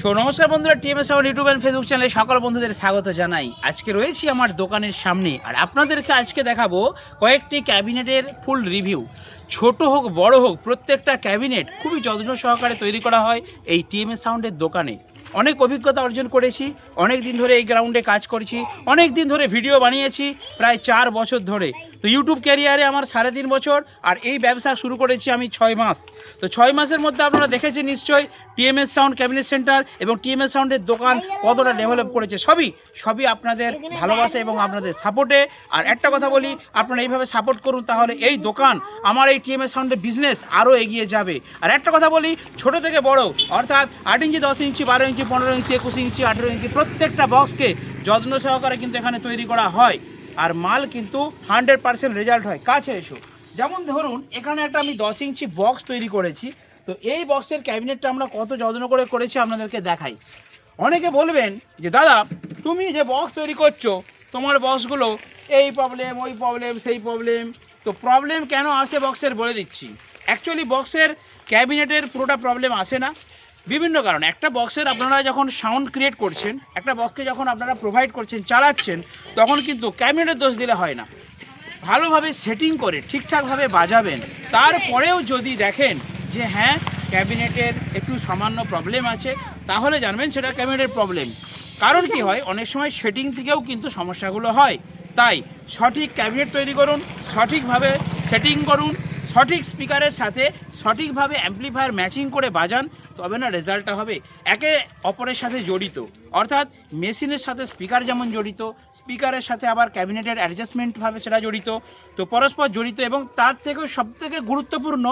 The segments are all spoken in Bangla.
সো নমস্কার বন্ধুরা, টিএমএস আমার ইউটিউব অ্যান্ড ফেসবুক চ্যানেলে সকল বন্ধুদের স্বাগত জানাই। আজকে রয়েছি আমার দোকানের সামনে আর আপনাদেরকে আজকে দেখাবো কয়েকটি ক্যাবিনেটের ফুল রিভিউ। ছোট হোক, বড় হোক, প্রত্যেকটা ক্যাবিনেট খুবই যত্ন সহকারে তৈরি করা হয় এই টিএমএস সাউন্ডের দোকানে। অনেক অভিজ্ঞতা অর্জন করেছি, অনেক দিন ধরে এই গ্রাউন্ডে কাজ করছি, অনেক দিন ধরে ভিডিও বানিয়েছি, প্রায় চার বছর ধরে। তো ইউটিউব ক্যারিয়ারে আমার সাড়ে তিন বছর আর এই ব্যবসা শুরু করেছি আমি ছয় মাস। তো ছয় মাসের মধ্যে আপনারা দেখেছেন নিশ্চয়ই টিএমএস সাউন্ড ক্যাবিনেট সেন্টার এবং টিএমএস সাউন্ডের দোকান কতটা ডেভেলপ করেছে। সবই সবই আপনাদের ভালোবাসা এবং আপনাদের সাপোর্টে। আর একটা কথা বলি, আপনারা এইভাবে সাপোর্ট করুন তাহলে এই দোকান আমার এই টিএমএস সাউন্ডের বিজনেস আরও এগিয়ে যাবে। আর একটা কথা বলি, ছোট থেকে বড়, অর্থাৎ আট ইঞ্চি, দশ ইঞ্চি, বারো ইঞ্চি, পনেরো ইঞ্চি, একুশ ইঞ্চি, আঠেরো ইঞ্চি, প্রত্যেকটা বক্সকে যত্ন সহকারে কিন্তু এখানে তৈরি করা হয়। আর মাল কিন্তু হান্ড্রেড পার্সেন্ট রেজাল্ট হয়। কাছে এসো। যেমন ধরুন, এখানে একটা আমি দশ ইঞ্চি বক্স তৈরি করেছি। তো এই বক্সের ক্যাবিনেটটা আমরা কত যত্ন করে করেছি আপনাদেরকে দেখাই। অনেকে বলবেন যে, দাদা, তুমি যে বক্স তৈরি করছ, তোমার বক্সগুলো এই প্রবলেম ওই প্রবলেম সেই প্রবলেম তো প্রবলেম কেন আসে বক্সের বলে দিচ্ছি। অ্যাকচুয়ালি বক্সের ক্যাবিনেটের পুরোটা প্রবলেম আসে না। বিভিন্ন কারণ, একটা বক্সের আপনারা যখন সাউন্ড ক্রিয়েট করছেন, একটা বক্সকে যখন আপনারা প্রোভাইড করছেন, চালাচ্ছেন, তখন কিন্তু ক্যাবিনেটের দোষ দিলে হয় না। ভালোভাবে সেটিং করে, ঠিকঠাকভাবে বাজাবেন। তারপরেও যদি দেখেন যে হ্যাঁ ক্যাবিনেটের একটু সামান্য প্রবলেম আছে, তাহলে জানবেন সেটা ক্যাবিনেটের প্রবলেম কারণ কি হয়, অনেক সময় সেটিং থেকেও কিন্তু সমস্যাগুলো হয়। তাই সঠিক ক্যাবিনেট তৈরি করুন, সঠিকভাবে সেটিং করুন, সঠিক স্পিকারের সাথে সঠিকভাবে অ্যাম্প্লিফায়ার ম্যাচিং করে বাজান তবে না রেজাল্টটা হবে একে অপরের সাথে জড়িত। অর্থাৎ মেশিনের সাথে স্পিকার যেমন জড়িত, স্পিকারের সাথে আবার ক্যাবিনেটের অ্যাডজাস্টমেন্টভাবে সেটা জড়িত। তো পরস্পর জড়িত এবং তার থেকেও সবথেকে গুরুত্বপূর্ণ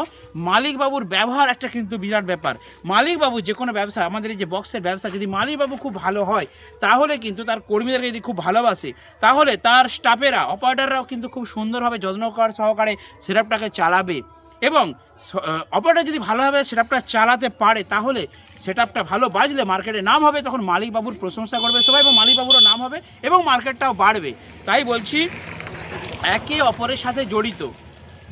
মালিকবাবুর ব্যবহার একটা কিন্তু বিরাট ব্যাপার। মালিকবাবু যে কোনো ব্যবসা, আমাদের এই যে বক্সের ব্যবসা, যদি মালিকবাবু খুব ভালো হয়, তাহলে কিন্তু তার কর্মীদেরকে যদি খুব ভালোবাসে, তাহলে তার স্টাফেরা, অপারেটাররাও কিন্তু খুব সুন্দরভাবে যত্নকর সহকারে সেটআপটাকে চালাবে। এবং অপারেটার যদি ভালোভাবে সেটআপটা চালাতে পারে, তাহলে সেটআপটা ভালো বাজলে মার্কেটে নাম হবে, তখন মালিকবাবুর প্রশংসা করবে সবাই এবং মালিকবাবুরও নাম হবে এবং মার্কেটটাও বাড়বে। তাই বলছি, একে অপরের সাথে জড়িত।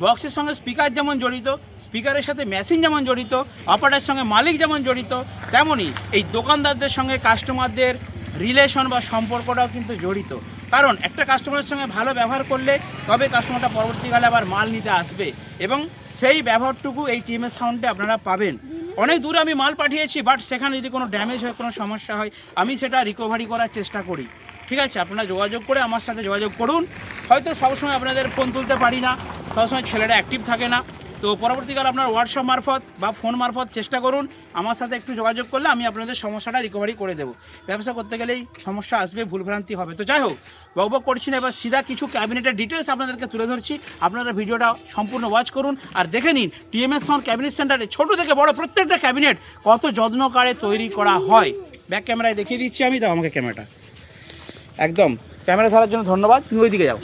বক্সের সঙ্গে স্পিকার যেমন জড়িত স্পিকারের সাথে মেশিন যেমন জড়িত অপারেটারের সঙ্গে মালিক যেমন জড়িত তেমনই এই দোকানদারদের সঙ্গে কাস্টমারদের রিলেশন বা সম্পর্কটাও কিন্তু জড়িত। কারণ একটা কাস্টমারের সঙ্গে ভালো ব্যবহার করলে তবে কাস্টমারটা পরবর্তীকালে আবার মাল নিতে আসবে এবং সেই ব্যবহারটুকু এই টিমের সাউন্ডে আপনারা পাবেন। অনেক দূরে আমি মাল পাঠিয়েছি বাট সেখানে যদি কোনো ড্যামেজ হয়, কোনো সমস্যা হয়, আমি সেটা রিকভারি করার চেষ্টা করি। ঠিক আছে, আপনারা যোগাযোগ করে আমার সাথে যোগাযোগ করুন। হয়তো সবসময় আপনাদের ফোন তুলতে পারি না, সবসময় ছেলেরা অ্যাক্টিভ থাকে না। তো পরবর্তীকালে আপনার হোয়াটসঅ্যাপ মারফত বা ফোন মারফত চেষ্টা করুন। আমার সাথে একটু যোগাযোগ করলে আমি আপনাদের সমস্যাটা রিকভারি করে দেবো। ব্যবসা করতে গেলেই সমস্যা আসবে ভুলভ্রান্তি হবে। তো যাই হোক বকবক করছি না, এবার সিধা কিছু ক্যাবিনেটের ডিটেলস আপনাদেরকে তুলে ধরছি। আপনারা ভিডিওটা সম্পূর্ণ ওয়াচ করুন আর দেখে নিন টিএমএস সাউন্ড ক্যাবিনেট সেন্টারে ছোট থেকে বড় প্রত্যেকটা ক্যাবিনেট কত যত্নকারে তৈরি করা হয়। ব্যাক ক্যামেরায় দেখিয়ে দিচ্ছি আমি, দাও আমাকে ক্যামেরাটা একদম ক্যামেরা ধরার জন্য ধন্যবাদ, তুমি ওইদিকে যাও।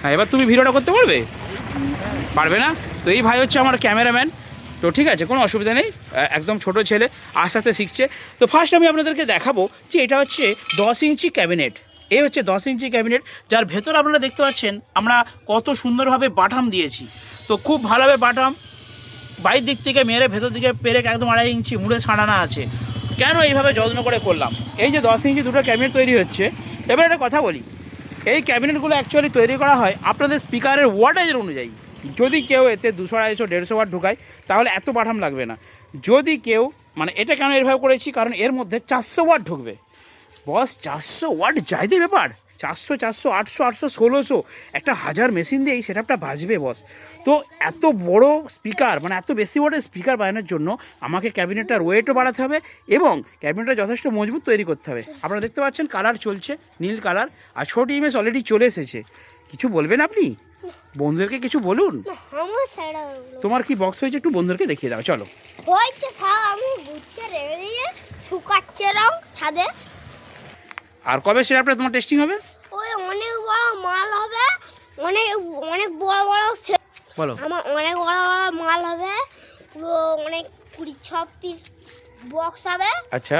হ্যাঁ এবার তুমি ভিডিওটা করতে পারবে? পারবে না। তো এই ভাই হচ্ছে আমার ক্যামেরাম্যান। তো ঠিক আছে, কোনো অসুবিধা নেই। একদম ছোট ছেলে, আস্তে আস্তে শিখছে। তো ফার্স্ট আমি আপনাদেরকে দেখাবো যে এটা হচ্ছে দশ ইঞ্চি ক্যাবিনেট এই হচ্ছে দশ ইঞ্চি ক্যাবিনেট যার ভেতর আপনারা দেখতে পাচ্ছেন, আমরা কত সুন্দরভাবে বাটাম দিয়েছি। তো খুব ভালোভাবে বাটাম। বাইরের দিক থেকে মেরে ভেতর দিকে পেরেক একদম আড়াই ইঞ্চি মুড়ে ছাড়ানো আছে। কেন এইভাবে যত্ন করে করলাম? এই যে দশ ইঞ্চি দুটো ক্যাবিনেট তৈরি হচ্ছে, এবার একটা কথা বলি। এই ক্যাবিনেটগুলো অ্যাকচুয়ালি তৈরি করা হয় আপনাদের স্পিকারের ওয়াটেজের অনুযায়ী। যদি কেউ এতে দুশো, আড়াইশো, দেড়শো ওয়াট ঢুকায়, তাহলে এত বাটাম লাগবে না। যদি কেউ মানে এটা কেন এরভাবে করেছি? কারণ এর মধ্যে চারশো ওয়াট ঢুকবে। বস, চারশো ওয়াট যাইতে ব্যাপার? চারশো চারশো, আটশো আটশো, ষোলোশো। একটা হাজার মেশিন দিয়ে এই সেটআপটা বাজবে, বস। তো এত বড় স্পিকার মানে এত বেশি ওয়াটের স্পিকার বানানোর জন্য আমাকে ক্যাবিনেটটার ওয়েটও বাড়াতে হবে এবং ক্যাবিনেটটা যথেষ্ট মজবুত তৈরি করতে হবে। আপনারা দেখতে পাচ্ছেন, কালার চলছে, নীল কালার, আর ছোট ইমেজ অলরেডি চলে এসেছে। কিছু বলবেন আপনি? বন্ধুদেরকে কিছু বলুন? তোমার কি বক্স হয়েছে? একটু বন্ধুদেরকে দেখিয়ে দাও চলো। হয়েছে আমি গুছিয়ে রেখে দিয়ে শুকাচ্ছে রং ছাদে। আর কবে সেটআপটা তোমার টেস্টিং হবে? ওই অনেক বড় মাল হবে অনেক অনেক বড় বড় বলো। আমার অনেক বড় বড় মাল হবে পুরো অনেক কুড়ি ছ পিস বক্স হবে। আচ্ছা।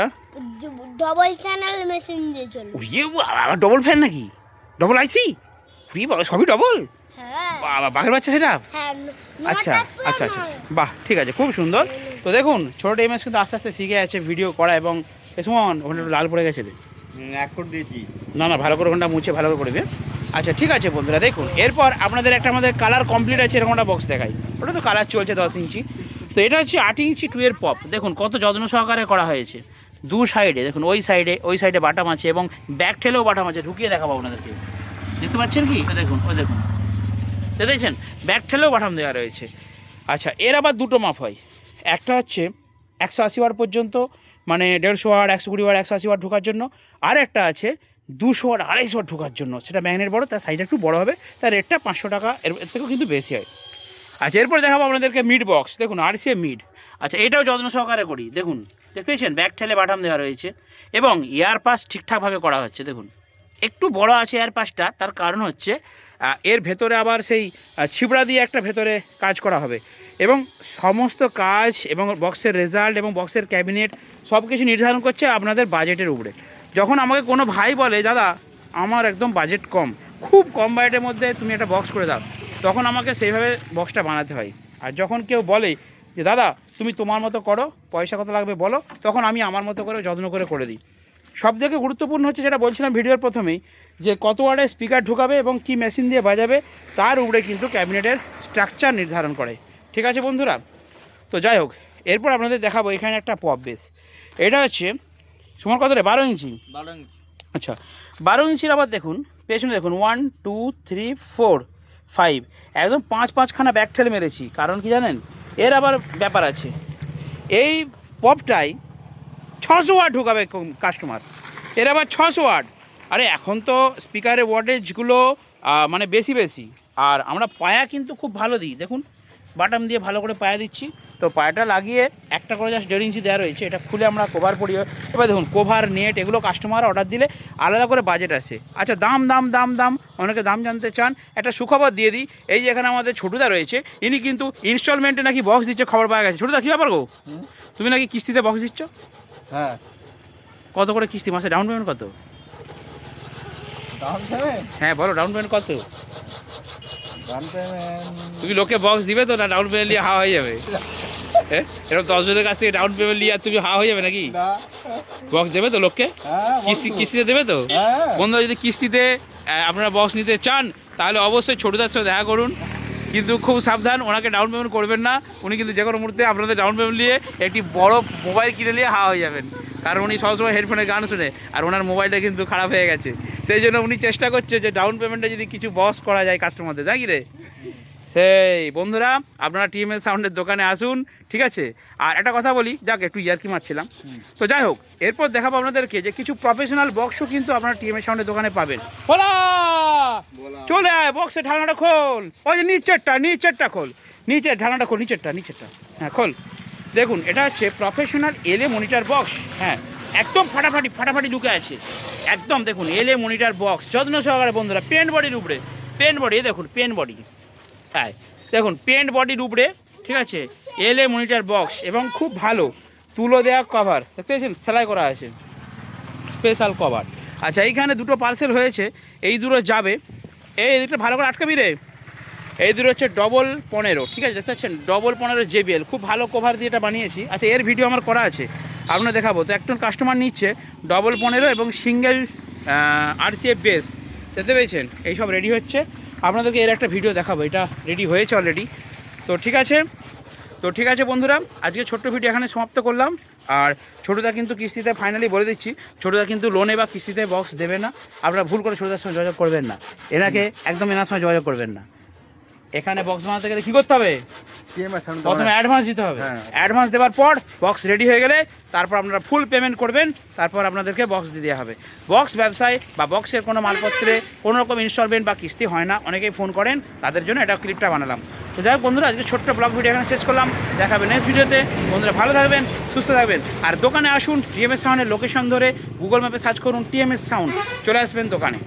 ডবল চ্যানেল মেশিন দিয়ে চলবে। উড়িয়ে আবার ডবল ফ্যান নাকি? ডবল আইসি উড়িয়ে বাবা সবই ডবল বাবা বাঘের বাচ্চা সেটা? হ্যাঁ আচ্ছা আচ্ছা আচ্ছা বাহ ঠিক আছে খুব সুন্দর। তো দেখুন ছোটো টিএমএস কিন্তু আস্তে আস্তে শিখে আছে ভিডিও করা এবং সুমন ওখানে একটু লাল পড়ে গেছে। এক কোট দিয়েছি। না না ভালো করে ওখানটা মুছে ভালো করে করবে আচ্ছা ঠিক আছে বন্ধুরা দেখুন এরপর আপনাদের একটা আমাদের কালার কমপ্লিট আছে এরকম একটা বক্স দেখাই। ওটা তো কালার চলছে দশ ইঞ্চি। তো এটা হচ্ছে আট ইঞ্চি টু এর পপ দেখুন কত যত্ন সহকারে করা হয়েছে। দু সাইডে দেখুন ওই সাইডে ওই সাইডে বাটাম আছে এবং ব্যাক ঠেলেও বাটাম আছে। ঢুকিয়ে দেখাবো আপনাদেরকে। দেখতে পাচ্ছেন কি? দেখুন ওই দেখুন। দেখছেন? ব্যাক ঠেলেও বাটাম দেওয়া রয়েছে। আচ্ছা এর আবার দুটো মাপ হয়। একটা হচ্ছে একশো আশি ওয়াট পর্যন্ত মানে দেড়শো ওয়াট একশো কুড়ি ওয়াট একশো আশি ওয়াট ঢোকার জন্য। আর একটা আছে দুশো ওয়াট আড়াইশো ওয়াট ঢোকার জন্য। সেটা ম্যাগনেট বড়, তার সাইজটা একটু বড় হবে, তার রেটটা পাঁচশো টাকা, এর থেকেও কিন্তু বেশি হয়। আচ্ছা এরপর দেখাবো আপনাদেরকে মিড বক্স দেখুন আর সি মিড আচ্ছা এটাও যত্ন সহকারে করি। দেখুন দেখতে পেয়েছেন ব্যাক ঠেলে বাটাম দেওয়া রয়েছে। এবং এয়ার পাস ঠিকঠাকভাবে করা হচ্ছে, দেখুন। একটু বড় আছে এয়ার পাসটা তার কারণ হচ্ছে এর ভেতরে আবার সেই ছিবড়া দিয়ে একটা ভেতরে কাজ করা হবে। এবং সমস্ত কাজ এবং বক্সের রেজাল্ট এবং বক্সের ক্যাবিনেট সব কিছু নির্ধারণ করছে আপনাদের বাজেটের উপরে। যখন আমাকে কোনো ভাই বলে, দাদা, আমার একদম বাজেট কম, খুব কম বাজেটের মধ্যে তুমি একটা বক্স করে দাও, তখন আমাকে সেইভাবে বক্সটা বানাতে হয়। আর যখন কেউ বলে যে, দাদা, তুমি তোমার মতো করো, পয়সা কত লাগবে বলো, তখন আমি আমার মতো করে, যত্ন করে করে দিই। সব থেকে গুরুত্বপূর্ণ হচ্ছে যেটা বলছিলাম ভিডিওর প্রথমেই যে কত ওয়ার্ডের স্পিকার ঢুকাবে এবং কি মেশিন দিয়ে বাজাবে তার উপরে কিন্তু ক্যাবিনেটের স্ট্রাকচার নির্ধারণ করে। ঠিক আছে বন্ধুরা? তো যাই হোক এরপর আপনাদের দেখাবো এখানে একটা পপ বেস এটা হচ্ছে তোমার কত রে? বারো ইঞ্চি? বারো ইঞ্চি। আচ্ছা বারো ইঞ্চির আবার দেখুন পেছনে দেখুন one two three four five একদম পাঁচ পাঁচখানা ব্যাক ঠেলে মেরেছি কারণ কি জানেন? এর আবার ব্যাপার আছে। এই পপটাই ছশো ওয়াট ঢোকাবে কাস্টমার এর আবার ছশো ওয়াট আরে এখন তো স্পিকারের ওয়াটেজগুলো মানে বেশি বেশি। আর আমরা পায়া কিন্তু খুব ভালো দিই। দেখুন বাটাম দিয়ে ভালো করে পায়া দিচ্ছি। তো পায়াটা লাগিয়ে একটা করে জাস্ট দেড় ইঞ্চি দেওয়া রয়েছে। এটা খুলে আমরা কভার পড়ি এবার দেখুন কভার নেট এগুলো কাস্টমার অর্ডার দিলে আলাদা করে বাজেট আসে। আচ্ছা দাম দাম দাম দাম, অনেকে দাম জানতে চান, একটা সুখবর দিয়ে দিই। এই যে এখানে আমাদের ছোটুদা রয়েছে, ইনি কিন্তু ইনস্টলমেন্টে নাকি বক্স দিচ্ছে, খবর পাওয়া গেছে। ছোটুদা, কী ব্যাপার গো? তুমি নাকি কিস্তিতে বক্স দিচ্ছ? হ্যাঁ। কত করে কিস্তি মাসে? ডাউন পেমেন্ট কত? ডাউন পেমেন্ট হ্যাঁ বলো ডাউন পেমেন্ট কত? ডাউন পেমেন্ট তুমি লোকে বক্স দিবে তো না ডাউন পেমেন্ট নিয়ে হাওয়া হয়ে যাবে? হ্যাঁ এরকম দশজনের কাছ থেকে ডাউন পেমেন্ট নিয়ে তুমি হাওয়া হয়ে যাবে নাকি? বক্স দেবে তো লোককে? হ্যাঁ কিস্তি কিস্তিতে দেবে তো? হ্যাঁ। বন্ধুরা যদি কিস্তিতে আপনারা বক্স নিতে চান তাহলে অবশ্যই ছোটদার সাথে দেখা করুন। কিন্তু খুব সাবধান, ওনাকে ডাউন পেমেন্ট করবেন না। উনি কিন্তু যে কোনো মুহূর্তে আপনাদের ডাউন পেমেন্ট নিয়ে একটি বড় মোবাইল কিনে নিয়ে হাওয়া হয়ে যাবেন। কারণ উনি সবসময় হেডফোনে গান শুনে, আর ওনার মোবাইলটা কিন্তু খারাপ হয়ে গেছে। সেই জন্য উনি চেষ্টা করছে যে ডাউন পেমেন্টে যদি কিছু বস করা যায় কাস্টমারদের তাই কি রে? সেই বন্ধুরা আপনারা টিএমএস সাউন্ডের দোকানে আসুন ঠিক আছে? আর একটা কথা বলি যাক একটু ইয়ারকি মারছিলাম। তো যাই হোক এরপর দেখাবো আপনাদেরকে যে কিছু প্রফেশনাল বক্সও কিন্তু আপনারা টিএমএস সাউন্ডের দোকানে পাবেন। বলা! চলে আয় বক্সের ঢাকনাটা খোল। ওই যে নিচেরটা নিচেরটা খোল। নিচের ঢাকনাটা খোল নিচেরটা নিচেরটা। হ্যাঁ খোল। দেখুন এটা হচ্ছে প্রফেশনাল এলএ মনিটর বক্স হ্যাঁ একদম ফাটাফাটি ফাটাফাটি ঢুকে আছে। একদম দেখুন এলএ মনিটর বক্স যত্ন সহকারে বন্ধুরা পেন বডির উপরে। পেন বডি দেখুন পেন বডি হ্যাঁ দেখুন পেন্ট বডির উপরে ঠিক আছে এলএ মনিটার বক্স এবং খুব ভালো তুলো দেওয়া কভার দেখতে পেয়েছেন সেলাই করা আছে। স্পেশাল কভার আচ্ছা এইখানে দুটো পার্সেল হয়েছে, এই দুটো যাবে। এই এদিকটা ভালো করে আটকাবি রে। এই দুটো হচ্ছে ডবল পনেরো, ঠিক আছে? দেখতে পাচ্ছেন? ডবল পনেরো জেবিএল খুব ভালো কভার দিয়ে এটা বানিয়েছি। আচ্ছা এর ভিডিও আমার করা আছে। আপনার দেখাবো। তো একজন কাস্টমার নিচ্ছে ডবল পনেরো এবং সিঙ্গেল আর সি আরসিএফ বেস দেখতে পেয়েছেন? এইসব রেডি হচ্ছে। আপনাদেরকে এর একটা ভিডিও দেখাবো। এটা রেডি হয়েছে অলরেডি তো ঠিক আছে? তো ঠিক আছে বন্ধুরা, আজকে ছোট্ট ভিডিও এখানে সমাপ্ত করলাম। আর ছোটোদা কিন্তু কিস্তিতে ফাইনালি বলে দিচ্ছি, ছোটোদা কিন্তু লোনে বা কিস্তিতে বক্স দেবে না। আপনারা ভুল করে ছোটোদার সঙ্গে যোগাযোগ করবেন না। এনাকে একদম এনার সঙ্গে যোগাযোগ করবেন না। এখানে বক্স বানাতে গেলে কী করতে হবে? প্রথমে অ্যাডভান্স দিতে হবে। হ্যাঁ। অ্যাডভান্স দেওয়ার পর বক্স রেডি হয়ে গেলে তারপর আপনারা ফুল পেমেন্ট করবেন তারপর আপনাদেরকে বক্স দিয়ে দেওয়া হবে। বক্স ব্যবসায় বা বক্সের কোনো মালপত্রে কোনো রকম ইনস্টলমেন্ট বা কিস্তি হয় না। অনেকেই ফোন করেন তাদের জন্য এটা ক্লিপটা বানালাম। তো যাই হোক বন্ধুরা আজকে ছোট্ট ব্লগ ভিডিও এখানে শেষ করলাম। দেখাবে নেক্সট ভিডিওতে বন্ধুরা ভালো থাকবেন সুস্থ থাকবেন। আর দোকানে আসুন টিএমএস সাউন্ডের লোকেশন ধরে গুগল ম্যাপে সার্চ করুন টিএমএস সাউন্ড চলে আসবেন দোকানে।